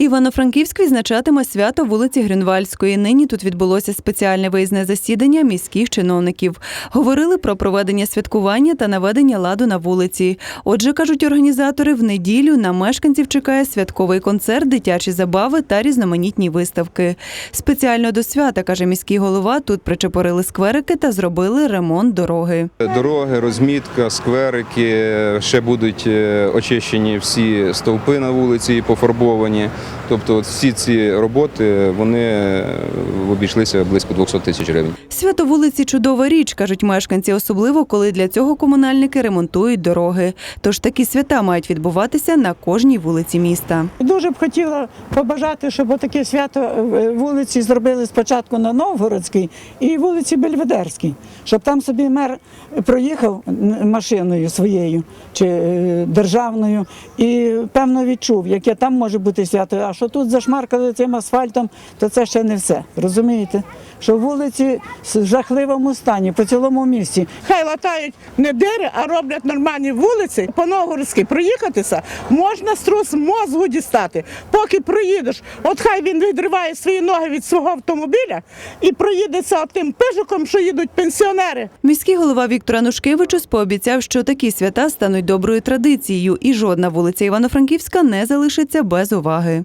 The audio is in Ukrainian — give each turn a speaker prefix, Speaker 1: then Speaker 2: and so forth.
Speaker 1: Івано-Франківськ відзначатиме свято вулиці Грюнвальської. Нині тут відбулося спеціальне виїзне засідання міських чиновників. Говорили про проведення святкування та наведення ладу на вулиці. Отже, кажуть організатори, в неділю на мешканців чекає святковий концерт, дитячі забави та різноманітні виставки. Спеціально до свята, каже міський голова, тут причепорили скверики та зробили ремонт дороги.
Speaker 2: Дороги, розмітка, скверики, ще будуть е, очищені всі стовпи на вулиці і пофарбовані. Тобто от всі ці роботи вони е, обійшлися близько 200 тисяч гривень.
Speaker 1: Свято вулиці чудова річ, кажуть мешканці, особливо коли для цього комунальники ремонтують дороги. Тож такі свята мають відбуватися на кожній вулиці міста.
Speaker 3: Дуже б хотіла побажати, щоб таке свято е, вулиці зробили спочатку на Новгородській і вулиці Бельведерській, щоб там собі мер проїхав машиною своєю чи е, державною і певно відчув, яке там може бути свято. А що тут зашмаркали цим асфальтом, то це ще не все. Розумієте? Що вулиці в жахливому стані по цілому місті.
Speaker 4: Хай латають не дири, а роблять нормальні вулиці. По Новгородській проїхатися можна струс мозгу дістати. Поки проїдеш, от хай він відриває свої ноги від свого автомобіля і проїдеться тим пижиком, що їдуть пенсіонери.
Speaker 1: Міський голова Віктор Анушкевичус пообіцяв, що такі свята стануть доброю традицією, і жодна вулиця Івано-Франківська не залишиться без уваги.